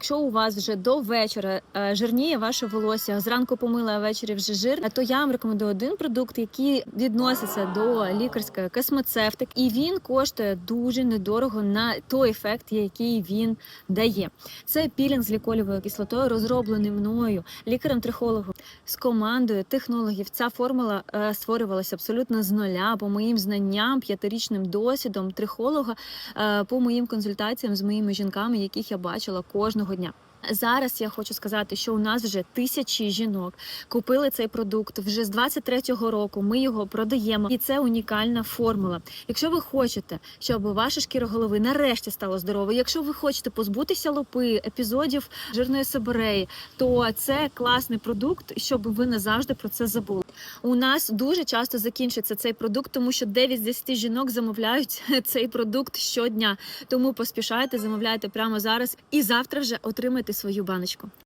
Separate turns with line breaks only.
Якщо у вас вже до вечора е, жирніє ваше волосся, зранку помила, а ввечері вже жир, то я вам рекомендую один продукт, який відноситься до лікарської космоцевтик, і він коштує дуже недорого на той ефект, який він дає. Це пілінг з ліколівою кислотою, розроблений мною, лікарем-трихологом з командою технологів. Ця формула е, створювалася абсолютно з нуля по моїм знанням, п'ятирічним досвідом трихолога, е, по моїм консультаціям з моїми жінками, яких я бачила кожного дня. Зараз я хочу сказати, що у нас вже тисячі жінок купили цей продукт вже з 23-го року. Ми його продаємо, і це унікальна формула. Якщо ви хочете, щоб ваша шкіра голови нарешті стала здоровою, якщо ви хочете позбутися лопи, епізодів жирної себореї, то це класний продукт, щоб ви назавжди про це забули. У нас дуже часто закінчується цей продукт, тому що 9 з 10 жінок замовляють цей продукт щодня. Тому поспішайте, замовляйте прямо зараз і завтра вже отримайте свою баночку.